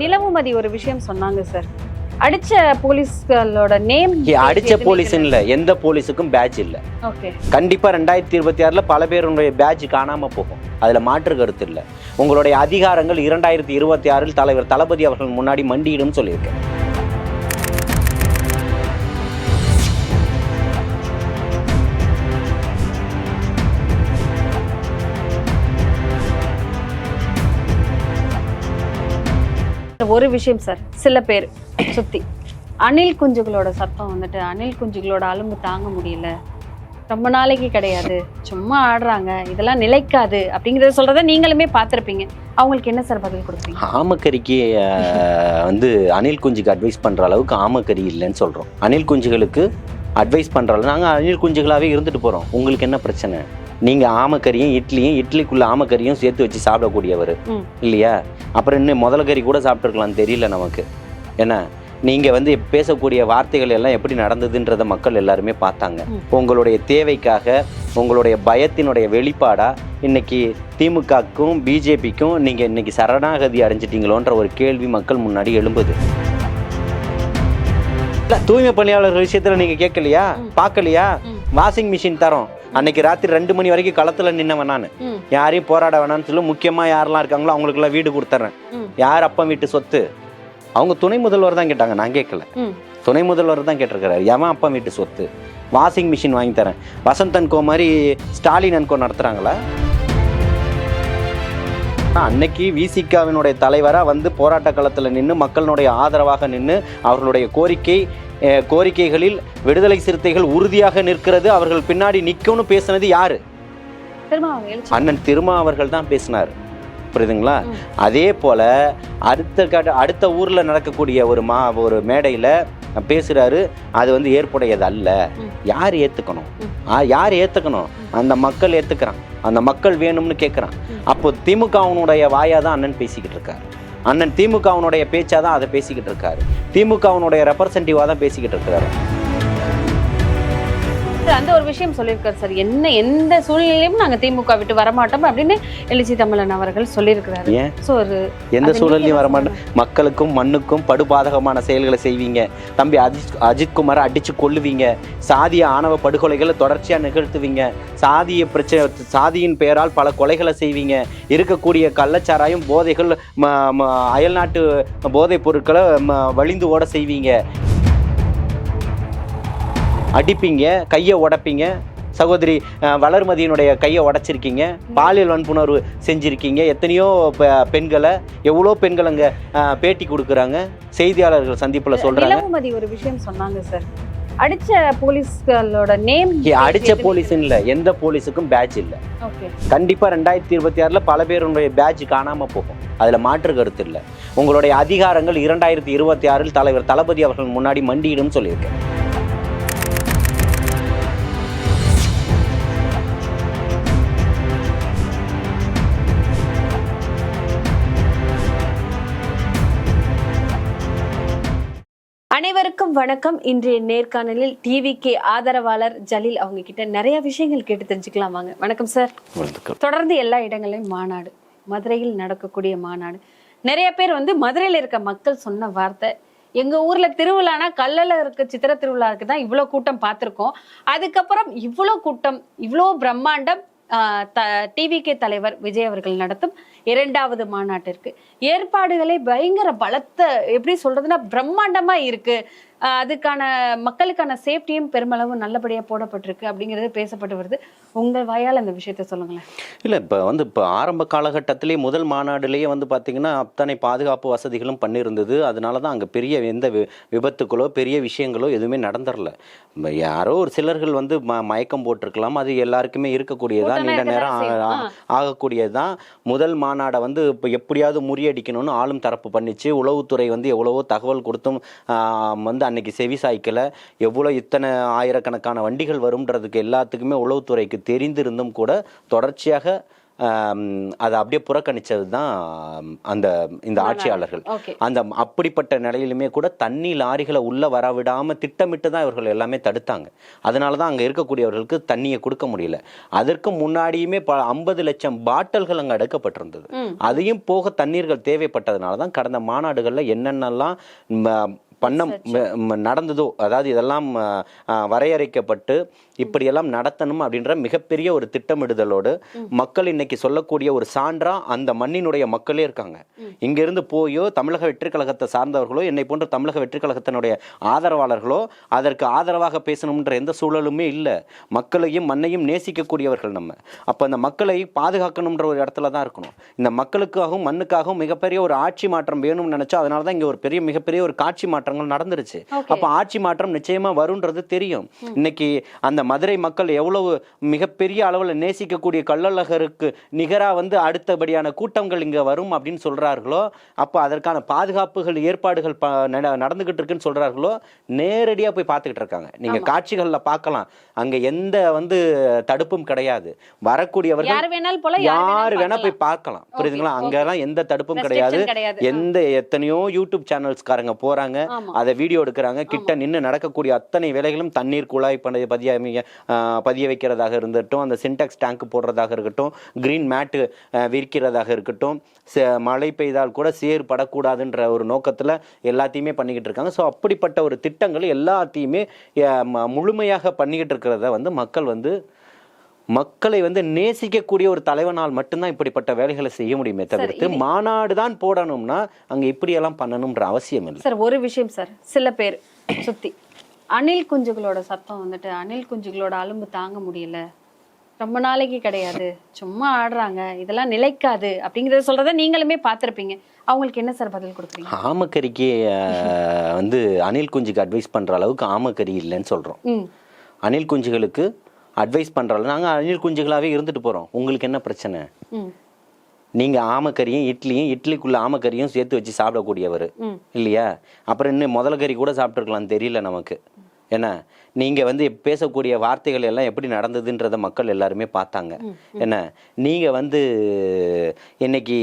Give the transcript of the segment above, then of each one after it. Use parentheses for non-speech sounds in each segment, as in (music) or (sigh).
நிலவுமதி ஒரு விஷயம் சொன்னாங்க சார் அடிச்ச போலீஸ்களோட நேம் அடிச்ச போலீஸ் இல்ல. எந்த போலீஸுக்கும் பேட்ச் இல்ல. கண்டிப்பா ரெண்டாயிரத்தி இருபத்தி ஆறுல பல பேருடைய பேட்ச் காணாம போகும். அதுல மாற்று கருத்து இல்ல. உங்களுடைய அதிகாரங்கள் இரண்டாயிரத்தி இருபத்தி ஆறில் தலைவர் தளபதி அவர்கள் முன்னாடி மண்டியிடும் சொல்லியிருக்கேன். ஒரு விஷயம் சார் சில பேர் சுத்தி. அணில் குஞ்சுகளோட சத்தம் வந்துட்டு அணில் குஞ்சுகளோட அலும்பு தாங்க முடியல. ரொம்ப நாளைக்கு கிடையாது. சும்மா ஆடுறாங்க. இதெல்லாம் நிலைக்காது அப்படிங்கறத சொல்றத நீங்களுமே பார்த்துருப்பீங்க. அவங்களுக்கு என்ன சார் பதில் கொடுப்பீங்க? ஆமக்கறிக்கு வந்து அணில் குஞ்சுக்கு அட்வைஸ் பண்ற அளவுக்கு ஆமக்கறி இல்லைன்னு சொல்றோம். அணில் குஞ்சுகளுக்கு அட்வைஸ் பண்ற அளவு அணில் குஞ்சுகளாகவே இருந்துட்டு போகிறோம் உங்களுக்கு என்ன பிரச்சனை? நீங்க ஆமக்கறியும் இட்லியும் இட்லிக்குள்ள ஆமக்கறியும் சேர்த்து வச்சு சாப்பிடக்கூடியவர். இல்லையா அப்புறம் இன்னும் முதல கறி கூட சாப்பிட்டுருக்கலாம் தெரியல நமக்கு என்ன நீங்க வந்து பேசக்கூடிய வார்த்தைகள் எல்லாம் எப்படி நடந்ததுன்றத மக்கள் எல்லாருமே பார்த்தாங்க. உங்களுடைய தேவைக்காக உங்களுடைய பயத்தினுடைய வெளிப்பாடா இன்னைக்கு திமுகக்கும் பிஜேபிக்கும் நீங்க இன்னைக்கு சரணாகதி அடைஞ்சிட்டீங்களோன்ற ஒரு கேள்வி மக்கள் முன்னாடி எழும்புது இல்ல, தூய்மை பணியாளர் விஷயத்துல நீங்க கேட்கலையா. பார்க்கலையா. வாஷிங் மிஷின் தரோம். அன்னைக்கு ராத்திரி ரெண்டு மணி வரைக்கும் களத்துல நின்னவன் நான். யாரையும் போராட வேணாம்னு சொல்லி முக்கியமா யாரெல்லாம் இருக்காங்களோ அவங்களுக்கெல்லாம் வீடு கொடுத்துட்றேன் ம், யார் அப்பா வீட்டு சொத்து? அவங்க துணை முதல்வர் தான் கேட்டாங்க நான் கேட்கல. துணை முதல்வர் தான் கேட்டிருக்கிறாரு எவன் அப்பா வீட்டு சொத்து? வாஷிங் மிஷின் வாங்கி தரேன். வசந்த் அன்கோ மாதிரி ஸ்டாலின் அன்கோ நடத்துறாங்களா? அன்னைக்கு விசிகாவினுடைய தலைவராக வந்து போராட்ட களத்தில் நின்று மக்களினுடைய ஆதரவாக நின்று அவர்களுடைய கோரிக்கை கோரிக்கைகளில் விடுதலை சிறுத்தைகள் உறுதியாக நிற்கிறது. அவர்கள் பின்னாடி நிற்கும்னு பேசுனது யாரு? அண்ணன் திருமா அவர்கள் தான் பேசினார். புரியுதுங்களா. அதே போல அடுத்த கட்ட அடுத்த ஊர்ல நடக்கக்கூடிய ஒரு மா ஒரு மேடையில பேசுறாரு. அது வந்து ஏற்புடையது அல்ல. யார் ஏத்துக்கணும்? ம். ஆ, யார் ஏத்துக்கணும்? அந்த மக்கள் ஏத்துக்கிறான். அந்த மக்கள் வேணும்னு கேட்குறான். அப்போ திமுகவினுடைய வாயா தான் அண்ணன் பேசிக்கிட்டு இருக்காரு. அண்ணன் திமுகவினுடைய பேச்சாக தான் அதை பேசிக்கிட்டு இருக்காரு. திமுகவினுடைய ரெப்ரசன்டேட்டிவா தான் பேசிக்கிட்டு இருக்கிறாரு. சார், அந்த ஒரு விஷயம் சொல்லியிருக்காரு சார். என்ன எந்த சூழ்நிலையும் நாங்க திமுக விட்டு வரமாட்டோம் அப்படின்னு எழுச்சி தமிழன் அவர்கள் சொல்லியிருக்கிறாரு. சோ ஒரு எந்த நீங்க வரமாட்டேன் மக்களுக்கும் மண்ணுக்கும் படுபாதகமான செயல்களை செய்வீங்க. தம்பி அஜித் அஜித்குமாரை அடிச்சு கொல்லுவீங்க. சாதிய ஆணவ படுகொலைகளை தொடர்ச்சியாக நிகழ்த்துவீங்க. சாதிய பிரச்சனை சாதியின் பெயரால் பல கொலைகளை செய்வீங்க. இருக்கக்கூடிய கள்ளச்சாராயம் போதைகள் அயல்நாட்டு போதைப் பொருட்களை வழிந்து ஓட செய்வீங்க. அடிப்பீங்க கையை உடைப்பீங்க. சகோதரி வளர்மதியினுடைய கையை உடைச்சிருக்கீங்க. பாலியல் வன்புணர்வு செஞ்சிருக்கீங்க. எத்தனையோ பெண்களை எவ்வளோ பெண்கள் அங்கே பேட்டி கொடுக்குறாங்க. செய்தியாளர்கள் சந்திப்பில் சொல்கிறாங்க ஒரு விஷயம் சொன்னாங்க சார் அடிச்ச போலீஸ்களோட நேம் அடிச்ச போலீஸ் இல்லை. எந்த போலீஸுக்கும் பேட்ச் இல்லை. ஓகே கண்டிப்பாக ரெண்டாயிரத்தி இருபத்தி ஆறில் பல பேருடைய பேட்ச் காணாமல் போகும். அதில் மாற்று கருத்து இல்லை. உங்களுடைய அதிகாரங்கள் இரண்டாயிரத்தி இருபத்தி ஆறில் தலைவர் தளபதி அவர்கள் முன்னாடி மண்டியிடும் சொல்லியிருக்கேன். அனைவருக்கும் வணக்கம். இன்றைய நேர்காணலில் டிவிக்கு ஆதரவாளர் ஜலீல் அவங்க கிட்ட நிறைய விஷயங்கள் கேட்டு தெரிஞ்சுக்கலாம் வாங்க. வணக்கம் சார். தொடர்ந்து எல்லா இடங்களையும் மாநாடு மதுரையில் நடக்கக்கூடிய மாநாடு. நிறைய பேர் வந்து மதுரையில் இருக்க மக்கள் சொன்ன வார்த்தை எங்க ஊர்ல திருவிழானா கல்லல இருக்க சித்திர திருவிழாவுக்கு தான் இவ்வளோ கூட்டம் பார்த்துருக்கோம். அதுக்கப்புறம் இவ்வளோ கூட்டம் இவ்வளோ பிரம்மாண்டம் டிவிகே தலைவர் விஜய் அவர்கள் நடத்தும் இரண்டாவது மாநாட்டிற்கு. ஏற்பாடுகளே பயங்கர பலத்த எப்படி சொல்றதுன்னா பிரம்மாண்டமா இருக்கு. அதுக்கான மக்களுக்கான சேஃப்டியும் பெருமளவு நல்லபடியா போடப்பட்டிருக்கு அப்படிங்கிறது பேசப்பட்டு வருது. உங்கள் வாயால் அந்த விஷயத்த சொல்லுங்களேன். இல்லை இப்போ வந்து இப்போ ஆரம்ப காலகட்டத்திலே முதல் மாநாடுலேயே வந்து பார்த்திங்கன்னா அத்தனை பாதுகாப்பு வசதிகளும் பண்ணியிருந்தது. அதனால தான் அங்கே பெரிய எந்த விபத்துக்களோ பெரிய விஷயங்களோ எதுவுமே நடந்துடல யாரோ ஒரு சிலர்கள் வந்து ம மயக்கம் போட்டிருக்கலாம். அது எல்லாருக்குமே இருக்கக்கூடியதான் நீண்ட நேரம் இருக்கதான் ஆ- செய்யும். ஆகக்கூடியது தான் முதல் மாநாடை வந்து இப்போ எப்படியாவது முறியடிக்கணும்னு ஆளும் தரப்பு பண்ணிச்சு. உளவுத்துறை வந்து எவ்வளவோ தகவல் கொடுத்தும் வந்து அன்னைக்கு செவி சாய்க்கல. எவ்வளோ இத்தனை ஆயிரக்கணக்கான வண்டிகள் வரும்ன்றதுக்கு எல்லாத்துக்குமே உளவுத்துறைக்கு தெரிந்திருந்தும் கூட தொடர்ச்சியாக அதை அப்படியே புறக்கணிச்சது தான் அந்த இந்த ஆட்சியாளர்கள். அந்த அப்படிப்பட்ட நிலையிலுமே கூட தண்ணி லாரிகளை உள்ள வர விடாம திட்டமிட்டு தான் இவர்கள் எல்லாமே தடுத்தாங்க. அதனால தான் அங்க இருக்கக்கூடியவர்களுக்கு தண்ணியை கொடுக்க முடியல. அதற்கு முன்னாடியுமே ப ஐம்பது லட்சம் பாட்டில்கள் அங்க அடுக்கப்பட்டிருந்தது. அதையும் போக தண்ணீர்கள் தேவைப்பட்டதுனால தான் கடந்த மாநாடுகள்ல என்னென்னலாம் பண்ண நடந்ததோ அதாவது இதெல்லாம் வரையறைக்கப்பட்டு இப்படியெல்லாம் நடத்தணும் அப்படின்ற மிகப்பெரிய ஒரு திட்டமிடுதலோடு மக்கள் இன்னைக்கு சொல்லக்கூடிய ஒரு சான்றா அந்த மண்ணினுடைய மக்களே இருக்காங்க. இங்கிருந்து போயோ தமிழக வெற்றி கழகத்தை சார்ந்தவர்களோ என்னை போன்ற தமிழக வெற்றி கழகத்தினுடைய ஆதரவாளர்களோ அதற்கு ஆதரவாக பேசணும்ன்ற எந்த சூழலுமே இல்லை. மக்களையும் மண்ணையும் நேசிக்கக்கூடியவர்கள் நம்ம. அப்போ அந்த மக்களை பாதுகாக்கணுன்ற ஒரு இடத்துல தான் இருக்கணும். இந்த மக்களுக்காகவும் மண்ணுக்காகவும் மிகப்பெரிய ஒரு ஆட்சி மாற்றம் வேணும்னு நினைச்சா அதனால தான் இங்க ஒரு பெரிய மிகப்பெரிய ஒரு காட்சி மாற்றங்கள் நடந்துருச்சு. அப்ப ஆட்சி மாற்றம் நிச்சயமா வரும்ன்றது தெரியும். இன்னைக்கு அந்த மதுரை மக்கள் எவ்வளவு மிகப்பெரிய அளவுல நேசிக்கக்கூடிய கள்ளழகருக்கு நிகரா வந்து அடுத்தபடியான கூட்டங்கள் இங்க வரும் அப்படின்னு சொல்றார்களோ அப்ப அதற்கான பாதுகாப்புகள் ஏற்பாடுகள் ப- நட- நடந்துகிட்டு இருக்குன்னு சொல்றார்களோ நேரடியா போய் பார்த்துக்கிட்டு இருக்காங்க. நீங்க காட்சிகள்ல பார்க்கலாம். அங்க எந்த வந்து தடுப்பும் கிடையாது. வரக்கூடியவர்கள் யார் வேணாலும் போல யார் வேணா போய் பார்க்கலாம். புரியுதுங்களா. அங்கெல்லாம் எந்த தடுப்பும் கிடையாது. எந்த எத்தனையோ யூடியூப் சேனல்ஸ்காரங்க போறாங்க. ஆமா. அதை வீடியோ எடுக்கிறாங்க. கிட்ட நின்னு நடக்கக்கூடிய அத்தனை வேலைகளும் தண்ணீர் குழாய் பதிய ஆஹ் பதிய வைக்கிறதாக இருந்தட்டும் அந்த சின்டாக்ஸ் டேங்க் போடுறதாக இருக்கட்டும் கிரீன் மேட்டு விரிக்கிறதாக இருக்கட்டும் மழை பெய்தால் கூட சேர் படக்கூடாதுன்ற ஒரு நோக்கத்துல எல்லாத்தையுமே பண்ணிக்கிட்டு இருக்காங்க. ஸோ அப்படிப்பட்ட ஒரு திட்டங்கள் எல்லாத்தையுமே முழுமையாக பண்ணிக்கிட்டு இருக்கிறத வந்து மக்கள் வந்து மக்களை வந்து நேசிக்கக்கூடிய ஒரு தலைவனால் மட்டும்தான் இப்படிப்பட்ட வேலைகளை செய்ய முடியுமே தவிர்த்து மாநாடு தான் போடணும்னா அங்க இப்படியெல்லாம் பண்ணணும்ன்ற அவசியம் இல்லை. சார் ஒரு விஷயம் சார் சில பேர் சுத்தி அணில் குஞ்சுகளோட சத்தம் வந்துட்டு அணில் குஞ்சுகளோட அலும்பு தாங்க முடியல. ரொம்ப நாளைக்கு கிடையாது. சும்மா ஆடுறாங்க. இதெல்லாம் நிலைக்காது அப்படிங்கறத சொல்றத நீங்களுமே பார்த்திருப்பீங்க. அவங்களுக்கு என்ன சார் பதில் கொடுக்குறீங்க? ஆமக்கறிக்கு வந்து அணில் குஞ்சுக்கு அட்வைஸ் பண்ற அளவுக்கு ஆமக்கறி இல்லைன்னு சொல்றோம். அணில் குஞ்சுகளுக்கு அட்வைஸ் பண்ற அளவு நாங்க அணில் குஞ்சுகளாவே இருந்துட்டு போறோம். உங்களுக்கு என்ன பிரச்சனை? நீங்க ஆமக்கறியும் இட்லியும் இட்லிக்குள்ள ஆமக்கறியும் சேர்த்து வச்சு சாப்பிடக்கூடியவர். இல்லையா? அப்புறம் இன்னும் முதல் கறி கூட சாப்பிட்டுருக்கலாம் தெரியல நமக்கு. என்ன? நீங்க வந்து பேசக்கூடிய வார்த்தைகள் எல்லாம் எப்படி நடந்ததுன்றத மக்கள் எல்லாருமே பார்த்தாங்க. என்ன? நீங்க வந்து இன்னைக்கு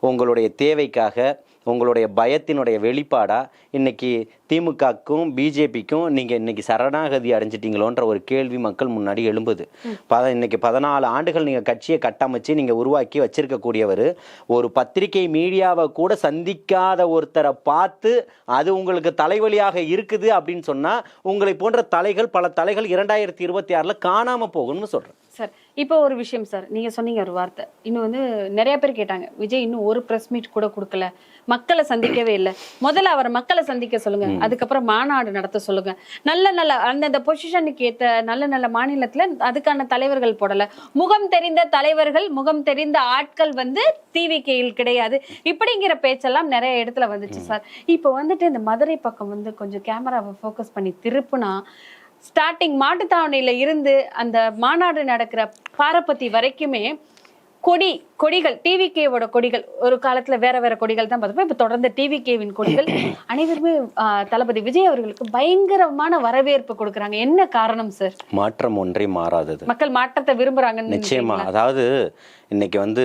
உங்களுடைய தேவைக்காக உங்களுடைய பயத்தினுடைய வெளிப்பாடாக இன்னைக்கு திமுகக்கும் பிஜேபிக்கும் நீங்கள் இன்றைக்கி சரணாகதி அடைஞ்சிட்டிங்களோன்ற ஒரு கேள்வி மக்கள் முன்னாடி எழும்புது. பத இன்னைக்கு பதினாலு ஆண்டுகள் நீங்கள் கட்சியை கட்டமைச்சு நீங்கள் உருவாக்கி வச்சிருக்கக்கூடியவர் ஒரு பத்திரிகை மீடியாவை கூட சந்திக்காத ஒருத்தரை பார்த்து அது உங்களுக்கு தலைவலியாக இருக்குது அப்படின்னு சொன்னால் உங்களை போன்ற தலைகள் பல தலைகள் இரண்டாயிரத்தி இருபத்தி ஆறில் காணாமல் போகும்னு சொல்கிறேன் சார் இப்போ ஒரு விஷயம் சார் நீங்க சொன்னீங்க ஒரு வார்த்தை. இன்னும் வந்து நிறைய பேர் கேட்டாங்க விஜய் இன்னும் ஒரு பிரஸ் மீட் கூட கொடுக்கல. மக்களை சந்திக்கவே இல்லை. முதல்ல அவர் மக்களை சந்திக்க சொல்லுங்க. அதுக்கப்புறம் மாநாடு நடத்த சொல்லுங்க. நல்ல நல்ல அந்தந்த பொசிஷனுக்கு ஏத்த நல்ல நல்ல மாநிலத்துல அதுக்கான தலைவர்கள் போடல. முகம் தெரிந்த தலைவர்கள் முகம் தெரிந்த ஆட்கள் வந்து டிவிகேயில் கிடையாது. இப்படிங்கிற பேச்செல்லாம் நிறைய இடத்துல வந்துச்சு சார் இப்போ வந்துட்டு இந்த மதுரை பக்கம் வந்து கொஞ்சம் கேமராவை ஃபோக்கஸ் பண்ணி திருப்புனா ஸ்டார்டிங் மாட்டுத்தாவணியில இருந்து அந்த மாநாடு நடக்கிற பாரப்பத்தி வரைக்குமே கொடி கொடிகள் டிவிகேவோட கொடிகள் ஒரு காலத்துல வேற வேற கொடிகள் தான் பார்த்தப்போ இப்ப தொடர்ந்து டிவிகேவின் கொடிகள் (coughs) அனைவருமே தளபதி விஜய் அவர்களுக்கு பயங்கரமான வரவேற்பு கொடுக்கறாங்க. என்ன காரணம் சார் மாற்றம் ஒன்றே மாறாதது. மக்கள் மாற்றத்தை விரும்புறாங்கன்னு நிச்சயமா? அதாவது இன்னைக்கு வந்து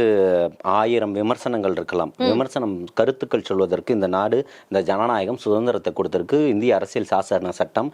ஆயிரம் விமர்சனங்கள் இருக்கலாம். விமர்சனம் கருத்துக்கள் சொல்வதற்கு இந்த நாடு இந்த ஜனநாயகம் சுதந்திரத்தை கொடுத்திருக்கு. இந்திய அரசியல் சாசன சட்டம்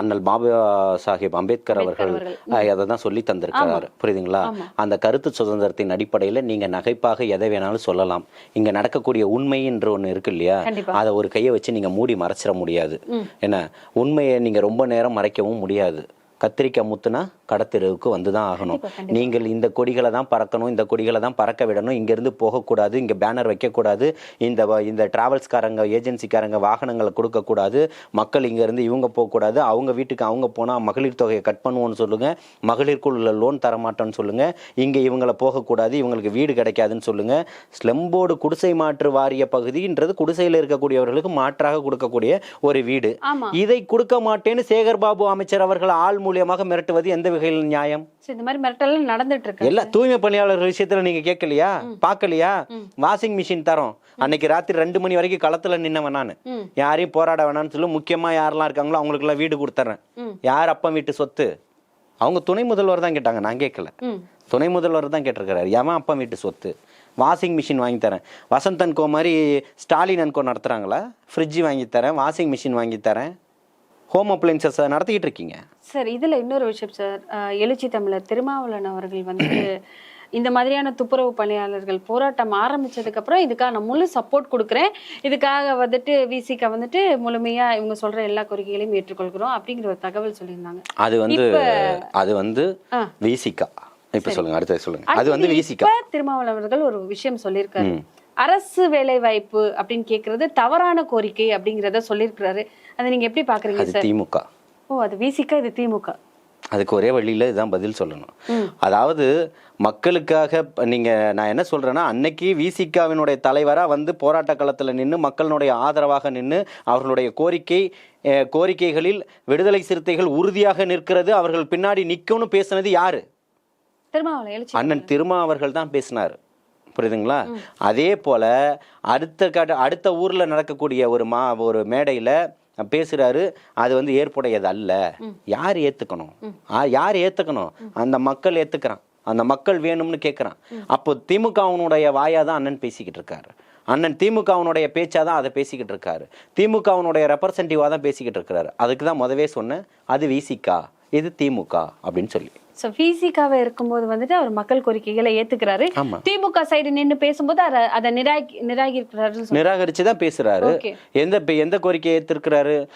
அண்ணல் பாபா சாஹேப் அம்பேத்கர் அவர்கள் அதை தான் சொல்லி தந்திருக்கிறார். புரியுதுங்களா? அந்த கருத்து சுதந்திரத்தின் அடிப்படையில நீங்க நகைப்பாக எதை வேணாலும் சொல்லலாம். இங்க நடக்கக்கூடிய உண்மை என்று ஒண்ணு இருக்கு இல்லையா. அதை ஒரு கையை வச்சு நீங்க மூடி மறைச்சிட முடியாது. என்ன? உண்மையை நீங்க ரொம்ப நேரம் மறைக்கவும் முடியாது. கத்திரிக்காய் முத்துனா கடத்தெருவுக்கு வந்து தான் ஆகணும் நீங்கள் இந்த கொடிகளை தான் பறக்கணும் இந்த கொடிகளை தான் பறக்க விடணும். இங்கேருந்து போகக்கூடாது இங்கே பேனர் வைக்கக்கூடாது. இந்த இந்த டிராவல்ஸ்காரங்க ஏஜென்சிக்காரங்க வாகனங்களை கொடுக்கக்கூடாது. மக்கள் இங்கேருந்து இவங்க போகக்கூடாது. அவங்க வீட்டுக்கு அவங்க போனால் மகளிர் தொகையை கட் பண்ணுவோன்னு சொல்லுங்க. மகளிருக்குள்ள லோன் தரமாட்டோன்னு சொல்லுங்க. இங்கே இவங்களை போகக்கூடாது இவங்களுக்கு வீடு கிடைக்காதுன்னு சொல்லுங்க. ஸ்லம்போடு குடிசை மாற்று வாரிய பகுதின்றது குடிசையில் இருக்கக்கூடியவர்களுக்கு மாற்றாக கொடுக்கக்கூடிய ஒரு வீடு. இதை கொடுக்க மாட்டேன்னு சேகர் பாபு அமைச்சர் அவர்கள் ஆள் மூலியமாக மிரட்டுவது எந்த வகையில் நியாயம்? இந்த மாதிரி மிரட்டல் நடந்துட்டு இருக்கு எல்லா தூய்மை பணியாளர் விஷயத்துல நீங்க கேட்கலையா? பார்க்கலையா? வாஷிங் மிஷின் தரோம். அன்னைக்கு ராத்திரி ரெண்டு மணி வரைக்கும் களத்துல நின்னவன் நான். யாரையும் போராட வேணாம்னு சொல்லி முக்கியமா யாரெல்லாம் இருக்காங்களோ அவங்களுக்கு எல்லாம் வீடு கொடுத்துறேன். யார் அப்பன் வீட்டு சொத்து? அவங்க துணை முதல்வர் தான் கேட்டாங்க நான் கேட்கல. துணை முதல்வர் தான் கேட்டிருக்கிறாரு எவன் அப்பா வீட்டு சொத்து? வாஷிங் மிஷின் வாங்கி தரேன். வசந்த் அன்கோ மாதிரி ஸ்டாலின் அன்கோ நடத்துகிறாங்களா ஃப்ரிட்ஜ் வாங்கி தரேன் வாஷிங் மிஷின் வாங்கி தரேன். ஹோம் அப்ளைன்சஸ் நடத்திக்கிட்டு இருக்கீங்க சார் இதுல இன்னொரு விஷயம் சார். எழுச்சி தமிழர் திருமாவளவன் அவர்கள் வந்து இந்த மாதிரியான துப்புரவு பணியாளர்கள் போராட்டம் ஆரம்பிச்சதுக்கு அப்புறம் இதுக்காக நான் முழு சப்போர்ட் கொடுக்குறேன். இதுக்காக வந்துட்டு விசிக வந்துட்டு முழுமையா இவங்க சொல்ற எல்லா கோரிக்கைகளையும் ஏற்றுக்கொள்கிறோம் அப்படிங்கிற ஒரு தகவல் சொல்லியிருந்தாங்க. அது வந்து அது வந்து. விசிகா இப்போ சொல்லுங்க அடுத்தது சொல்லுங்க. அது வந்து விசிகா அவர்கள் ஒரு விஷயம் சொல்லியிருக்காரு. அரசு வேலை வாய்ப்பு அப்படின்னு கேக்குறது தவறான கோரிக்கை அப்படிங்கிறத சொல்லியிருக்கிறாரு. அதை நீங்க எப்படி பாக்குறீங்க அது சார் திமுக. ஓ அது விசிக இது திமுக. அதுக்கு ஒரே வழியில இதுதான் பதில் சொல்லணும். அதாவது மக்களுக்காக இப்ப நீங்க நான் என்ன சொல்றேன்னா அன்னைக்கு விசிகாவினுடைய தலைவரா வந்து போராட்ட களத்துல நின்று மக்களினுடைய ஆதரவாக நின்று அவர்களுடைய கோரிக்கை கோரிக்கைகளில் விடுதலை சிறுத்தைகள் உறுதியாக நிற்கிறது அவர்கள் பின்னாடி நிக்கும்னு பேசுனது யாரு? அண்ணன் திருமா அவர்கள் தான் பேசினார். புரியுதுங்களா? அதே போல அடுத்த கட்ட அடுத்த ஊர்ல நடக்கக்கூடிய ஒரு மா ஒரு மேடையில பேசுறாரு அது வந்து ஏற்புடையது அல்ல. யார் ஏத்துக்கணும்? ஆ, யார் ஏத்துக்கணும்? அந்த மக்கள் ஏத்துக்கிறான். அந்த மக்கள் வேணும்னு கேட்குறான் அப்போ திமுகவினுடைய வாயா தான் அண்ணன் பேசிக்கிட்டு இருக்காரு. அண்ணன் திமுகவினுடைய பேச்சா தான் அதை பேசிக்கிட்டு இருக்காரு. திமுகவினுடைய ரெப்ரசன்டேட்டிவாக தான் பேசிக்கிட்டு இருக்காரு. அதுக்கு தான் முதவே சொன்னேன் அது விசிகா இது திமுக அப்படின்னு சொல்லி. சோ விசிகாவே இருக்கும்போது வந்துட்டு அவர் மக்கள் கோரிக்கைகளை ஏத்துக்கிறாரு. திமுக சைடு நின்னு பேசும்போது அத- அதை நிராகி நிராகரிக்கிறாருன்னு சொல்றாரு. நிராகரிச்சு தான் பேசுறாரு. எந்த எந்த கோரிக்கையை ஏத்திருக்கிறாரு?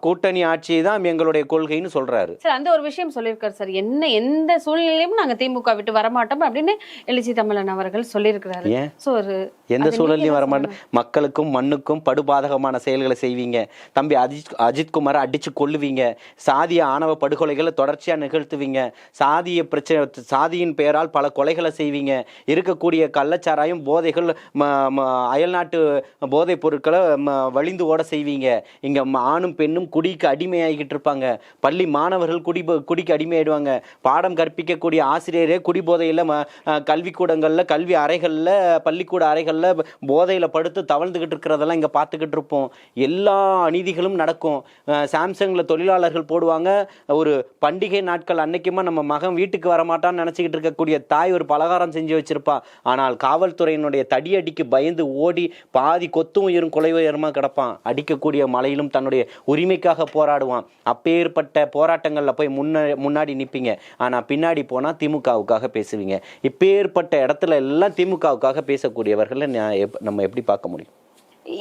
கூட்டணி ஆட்சி தான் எங்களுடைய கொள்கைன்னு சொல்றாரு. சார் அந்த ஒரு விஷயம் சொல்லியிருக்காரு சார். என்ன எந்த சூழ்நிலையிலும் நாங்க திமுக விட்டு வரமாட்டோம் அப்படின்னு எழுச்சி தமிழன் அவர்கள் சொல்லியிருக்கிறாரு? சோ ஒரு எந்த சூழல்லையும் நீங்க வர தான் மாட்டேன் மக்களுக்கும் மண்ணுக்கும் படுபாதகமான செயல்களை செய்வீங்க. தம்பி அஜித் அஜித்குமாரை அடிச்சு கொல்லுவீங்க. சாதிய ஆணவ படுகொலைகளை தொடர்ச்சியா நிகழ்த்துவீங்க. சாதிய பிரச்சனை சாதியின் பெயரால் பல கொலைகளை செய்வீங்க. இருக்கக்கூடிய கள்ளச்சாராயம் போதைகள் ம- ம- அயல்நாட்டு போதைப் பொருட்களை ம- வழிந்து ஓட செய்வீங்க. இங்க ஆணும் பெண்ணும் குடிக்கு அடிமையாகிக்கிட்டு இருப்பாங்க. பள்ளி மாணவர்கள் குடி குடிக்கு அடிமையாயிடுவாங்க. பாடம் கற்பிக்கக்கூடிய ஆசிரியரே குடி போதையில் ம கல்விக்கூடங்களில் கல்வி அறைகளில் பள்ளிக்கூட அறைகளில் போதையில் படுத்து தவழ்ந்துக்கிட்டு இருக்கிறதெல்லாம் இங்கே பார்த்துக்கிட்டு இருப்போம். எல்லா அநீதிகளும் நடக்கும். சாம்சங்கில் தொழிலாளர்கள் போடுவாங்க. ஒரு பண்டிகை நாட்கள் அன்னைக்குமா நம்ம மகன் வீட்டுக்கு வரமாட்டான்னு நினச்சிக்கிட்டு இருக்கக்கூடிய தாய் ஒரு பலகாரம் செஞ்சு வச்சிருப்பா. ஆனால் காவல்துறையினுடைய தடியடிக்கு பயந்து ஓடி பாதி கொத்தும் உயிரும் கொலை உயரமாக கிடப்பான். அடிக்கக்கூடிய மலையிலும் தன்னுடைய உரிமைக்காக போராடுவான். அப்பேற்பட்ட போராட்டங்களில் போய் முன்ன முன்னாடி நிற்பீங்க ஆனால் பின்னாடி போனால் திமுகவுக்காக பேசுவீங்க. இப்பேற்பட்ட இடத்துல எல்லாம் திமுகவுக்காக பேசக்கூடியவர்களை நான் நம்ம எப்படி பார்க்க முடியும்?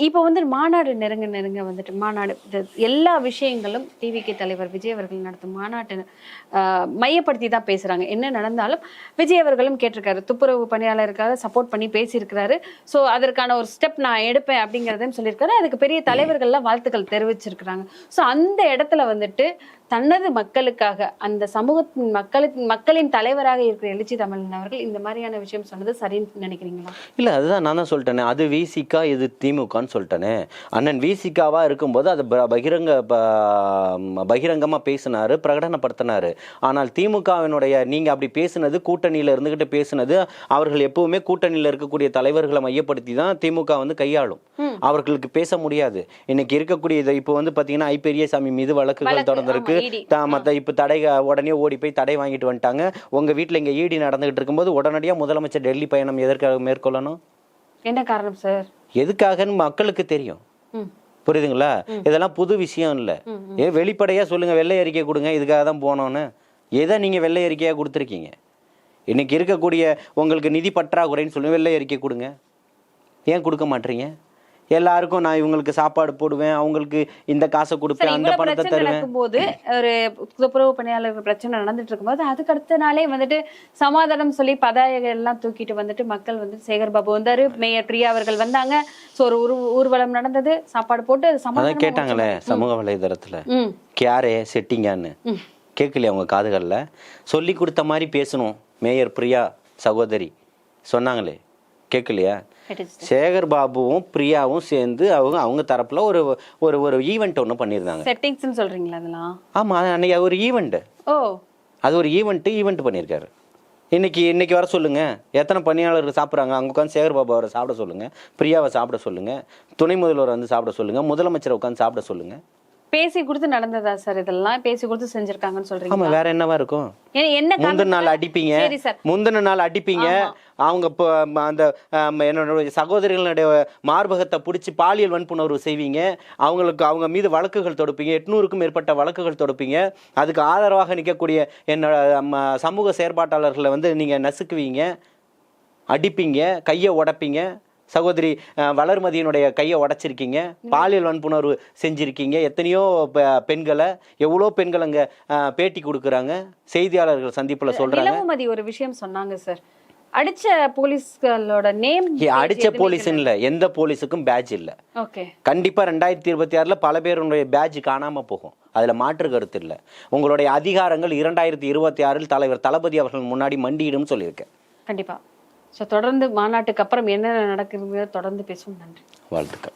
இப்போ வந்து மாநாடு நெருங்க நெருங்க வந்துட்டு மாநாடு எல்லா விஷயங்களும் டிவிகே தலைவர் விஜய் அவர்கள் நடத்தும் மாநாட்டை மையப்படுத்தி தான் பேசுறாங்க. என்ன நடந்தாலும் விஜய் அவர்களும் கேட்டிருக்காரு. துப்புரவு பணியாளருக்காக சப்போர்ட் பண்ணி பேசியிருக்கிறாரு. ஸோ அதற்கான ஒரு ஸ்டெப் நான் எடுப்பேன் அப்படிங்கிறதையும் சொல்லியிருக்காரு. அதுக்கு பெரிய தலைவர்கள்லாம் வாழ்த்துக்கள் தெரிவிச்சிருக்கிறாங்க. ஸோ அந்த இடத்துல வந்துட்டு தனது மக்களுக்காக அந்த சமூகத்தின் மக்களுக்கு மக்களின் தலைவராக இருக்கிற எழுச்சி தமிழன் அவர்கள் இந்த மாதிரியான விஷயம் சொன்னது சரின்னு நினைக்கிறீங்களா? இல்லை அதுதான் நான் தான் சொல்லிட்டேனே. அது விசிகா இது திமுகன்னு சொல்லிட்டேனே. அண்ணன் விசிகாவா இருக்கும்போது அது பகிரங்க ப- பகிரங்கமா பேசினாரு பிரகடனப்படுத்தினாரு. ஆனால் திமுகவினுடைய நீங்க அப்படி பேசுனது கூட்டணியில இருந்துகிட்டு பேசுனது அவர்கள் எப்பவுமே கூட்டணியில இருக்கக்கூடிய தலைவர்களை மையப்படுத்தி தான் திமுக வந்து கையாளும். அவர்களுக்கு பேச முடியாது. இன்னைக்கு இருக்கக்கூடிய இப்போ வந்து பாத்தீங்கன்னா ஐ பெரியசாமி மீது வழக்குகள் வழக்கு, தொடர்ந்திருக்கு. மத்த இப்போ தடை உடனே ஓடி போய் தடை வாங்கிட்டு வந்துட்டாங்க. உங்க வீட்ல இங்க ஈடி நடந்துகிட்டு இருக்கும்போது உடனடியா முதலமைச்சர் டெல்லி பயணம் எதற்காக மேற்கொள்ளணும்? என்ன காரணம் சார்? எதுக்காகன்னு மக்களுக்கு தெரியும். புரியுதுங்களா? இதெல்லாம் புது விஷயம் இல்ல. ஏ வெளிப்படையா சொல்லுங்க வெள்ளை அறிக்கை கொடுங்க இதுக்காக தான் போனோன்னு எதை நீங்க வெள்ளை அறிக்கையா கொடுத்துருக்கீங்க? இன்னைக்கு இருக்கக்கூடிய உங்களுக்கு நிதி பற்றாக்குறைன்னு சொல்லி வெள்ளை அறிக்கை கொடுங்க. ஏன் கொடுக்க மாட்டீங்க? எல்லாருக்கும் நான் இவங்களுக்கு சாப்பாடு போடுவேன் அவங்களுக்கு இந்த காசை கொடுப்பேன் அந்த பணத்தை தருவேன். நடக்கும்போது ஒரு துப்புரவு பணியாளர்கள் பிரச்சனை நடந்துட்டு இருக்கும்போது அதுக்கு அடுத்த நாளே வந்துட்டு சமாதானம் சொல்லி பதாகைகள் எல்லாம் தூக்கிட்டு வந்துட்டு மக்கள் வந்து சேகர் பாபு வந்தாரு மேயர் பிரியா அவர்கள் வந்தாங்க. சோ ஒரு ஊர் ஊர்வலம் நடந்தது சாப்பாடு போட்டு சமாதானமா கேட்டாங்களே சமூக வலைதளத்துல. ம். கியாரே செட்டிங்கான்னு? கேட்கலையா அவங்க காதுகளில்? சொல்லி கொடுத்த மாதிரி பேசணும் மேயர் பிரியா சகோதரி. சொன்னாங்களே கேட்கலையா. சேகர் பாபுவும் பிரியாவும் சேர்ந்து அவங்க அவங்க தரப்புல ஒரு ஒரு ஒரு ஈவெண்ட் ஒன்று பண்ணியிருந்தாங்க. செட்டிங்ஸ்னு சொல்றீங்களா அதெல்லாம்? ஆமா அன்னைக்கு ஒரு ஈவெண்ட் ஓ. அது ஒரு ஈவெண்ட்டு ஈவெண்ட் பண்ணியிருக்காரு. இன்னைக்கு இன்னைக்கு வர சொல்லுங்க. எத்தனை பணியாளர்கள் சாப்பிட்றாங்க? அங்கே உட்காந்து சேகர் பாபு அவரை சாப்பிட சொல்லுங்க. பிரியாவை சாப்பிட சொல்லுங்க. துணை முதல்வர் வந்து சாப்பிட சொல்லுங்க. முதலமைச்சரை உட்காந்து சாப்பிட சொல்லுங்க. பேசி கொடுத்து நடந்ததா சார் இதெல்லாம்? பேசி கொடுத்து செஞ்சிருக்காங்கன்னு சொல்றீங்க ஆமா வேற என்னவா இருக்கும்? என்ன முந்தின நாள் அடிப்பீங்க. முந்தின நாள் அடிப்பீங்க. அவங்க அந்த என்னோட சகோதரிகளுடைய மார்பகத்தை பிடிச்சி பாலியல் வன்புணர்வு செய்வீங்க. அவங்களுக்கு அவங்க மீது வழக்குகள் தொடுப்பீங்க. எட்நூறுக்கும் மேற்பட்ட வழக்குகள் தொடுப்பீங்க. அதுக்கு ஆதரவாக நிற்கக்கூடிய என்னோட சமூக செயற்பாட்டாளர்களை வந்து நீங்கள் நசுக்குவீங்க. அடிப்பீங்க. கையை உடைப்பீங்க. சகோதரி வளர்மதியினுடைய கையை உடைச்சிருக்கீங்க. பாலியல் வன்புணர்வு செஞ்சிருக்கீங்க. எத்தனையோ பெண்களை எவ்வளோ பெண்கள் அங்கே பேட்டி கொடுக்குறாங்க. செய்தியாளர்கள் சந்திப்பில் சொல்கிறாங்க நிலவுமதி ஒரு விஷயம் சொன்னாங்க சார். அடிச்ச போலீஸ்களோட நேம் அடிச்ச போலீஸ்ன்னு இல்லை. எந்த போலீஸுக்கும் பேட்ச் இல்லை. ஓகே. கண்டிப்பா ரெண்டாயிரத்தி இருபத்தி ஆறுல பல பேருடைய பேட்ச் காணாம போகும். அதுல மாற்று கருத்து இல்லை. உங்களுடைய அதிகாரங்கள் இரண்டாயிரத்தி இருபத்தி ஆறில் தலைவர் தளபதி அவர்கள் முன்னாடி மண்டியிடும் சொல்லியிருக்கேன். கண்டிப்பா. ஸோ தொடர்ந்து மாநாட்டுக்கு அப்புறம் என்னென்ன நடக்குதுங்கிறத தொடர்ந்து பேசுவோம். நன்றி. வாழ்த்துக்கள்.